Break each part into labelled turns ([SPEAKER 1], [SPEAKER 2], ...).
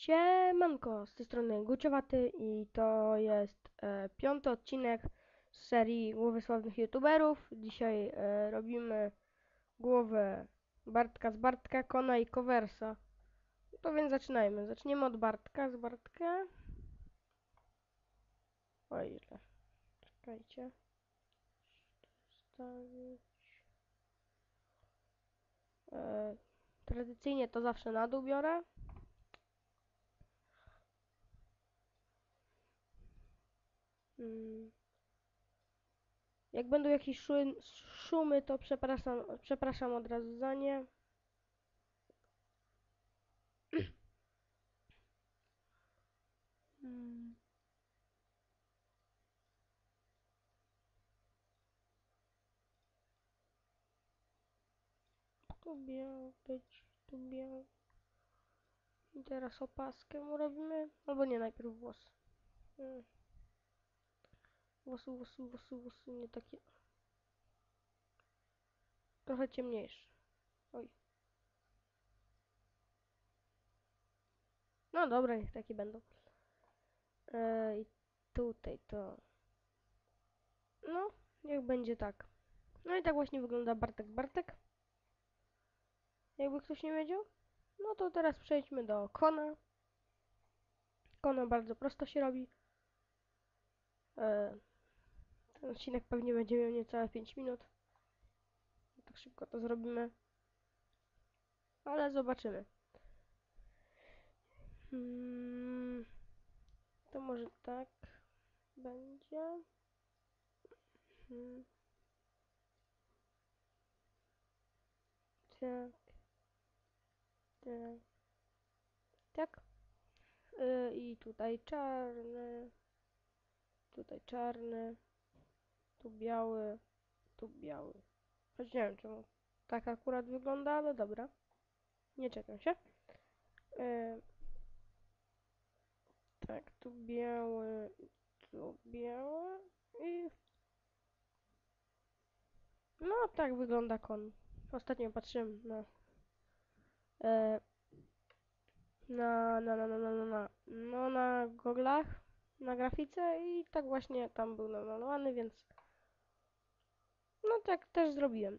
[SPEAKER 1] Siemanko, z tej strony Guciowaty i to jest e, piąty odcinek z serii Głowy Sławnych YouTuberów. Dzisiaj e, robimy głowę Bartka z Bartka, Kona i Coversa. To więc zaczynajmy. Zaczniemy od Bartka z Bartka. O ile. Czekajcie. Stawić. E, tradycyjnie to zawsze na dół biorę. Mm. Jak będą jakieś szumy, to przepraszam, przepraszam od razu za nie. Mm. Tu miał być, tu miał. I teraz opaskę mu robimy. Albo nie, najpierw włos. Mm. Włosy, włosy, włosy, włosy, nie takie. Trochę ciemniejsze. Oj. No dobra, niech takie będą. E, I tutaj to. No, niech będzie tak. No i tak właśnie wygląda Bartek Bartek. Jakby ktoś nie wiedział. No to teraz przejdźmy do Kona. Kona bardzo prosto się robi. E, ten odcinek pewnie będzie miał niecałe 5 minut. Tak szybko to zrobimy. Ale zobaczymy. Hmm, to może tak będzie. Hmm. Tak. Tak. Tak. Y, I tutaj czarny. Tutaj czarny. Tu biały. Tu biały. Choć nie wiem czemu tak akurat wygląda, ale dobra. Nie czekam się. Y, tak, tu biały. Tu biały. I... No tak wygląda kon. Ostatnio patrzyłem na e, na, na, na, na, na, na, na, no na goglach, na grafice i tak właśnie tam był namalowany, więc no tak też zrobiłem.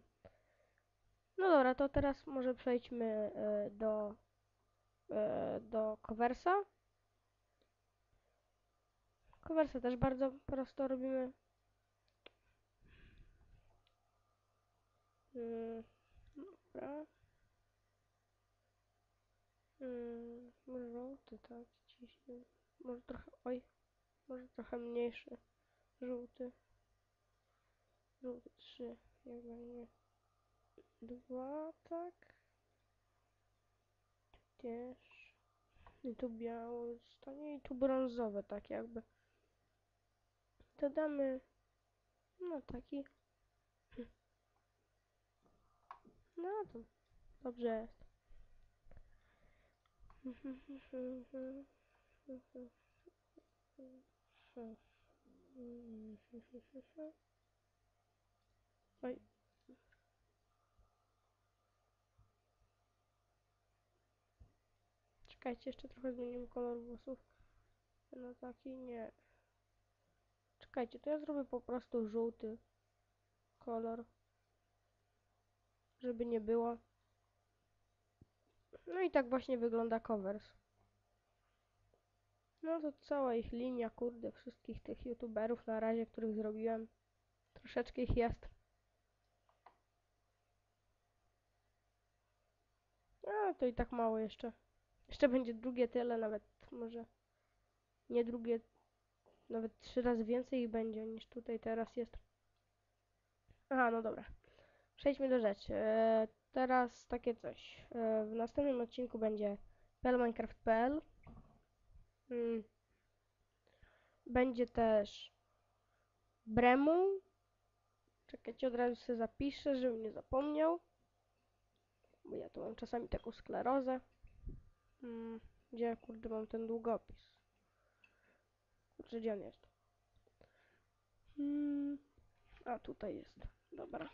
[SPEAKER 1] No dobra, to teraz może przejdźmy e, do e, do coversa. Coversa też bardzo prosto robimy. Mm, dobra. Mm, może żółty, tak, ciśnie. Może trochę, oj, może trochę mniejszy. Żółty. Żółty 3, jak będzie. Dwa, tak. Też. I tu biały zostanie i tu brązowe, tak jakby. Dodamy, no taki. No to dobrze jest. Oj. Czekajcie, jeszcze trochę zmienimy kolor włosów. No taki nie. Czekajcie, to ja zrobię po prostu żółty kolor. Żeby nie było. No i tak właśnie wygląda covers. No to cała ich linia, kurde, wszystkich tych youtuberów na razie, których zrobiłem. Troszeczkę ich jest. A, to i tak mało jeszcze. Jeszcze będzie drugie tyle, nawet może nie drugie, nawet trzy razy więcej ich będzie niż tutaj teraz jest. Aha, no dobra. Przejdźmy do rzeczy. E, teraz takie coś. E, w następnym odcinku będzie plminecraft.pl mm. Będzie też Bremu. Czekajcie, od razu sobie zapiszę, żebym nie zapomniał. Bo ja tu mam czasami taką sklerozę. Mm. Gdzie, kurde, mam ten długopis? Kurczę, gdzie on jest? Mm. A, tutaj jest. Dobra.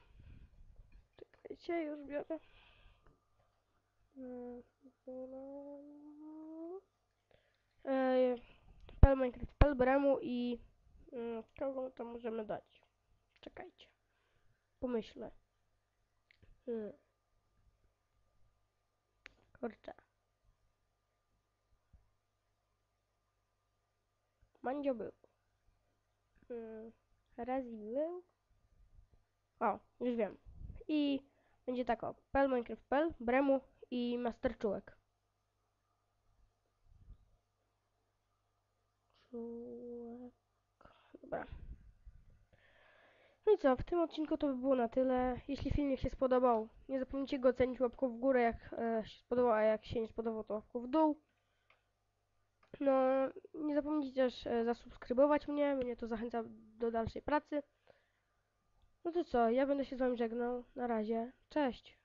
[SPEAKER 1] Czekajcie, już biorę. Minecraft Pel, Bremu i... Mm, kogo to możemy dać? Czekajcie. Pomyślę. Hmm. Kurczę. Mandzio był. Hmm. Razi był. O, już wiem. I będzie tak o. Pel, Bremu i Master Czułek. Czułek. Dobra. Co, w tym odcinku to by było na tyle. Jeśli filmik się spodobał, nie zapomnijcie go ocenić łapką w górę, jak e, się spodobał, a jak się nie spodobał, to łapką w dół. No, nie zapomnijcie też e, zasubskrybować mnie, mnie to zachęca do dalszej pracy. No to co, ja będę się z wami żegnał. Na razie, cześć.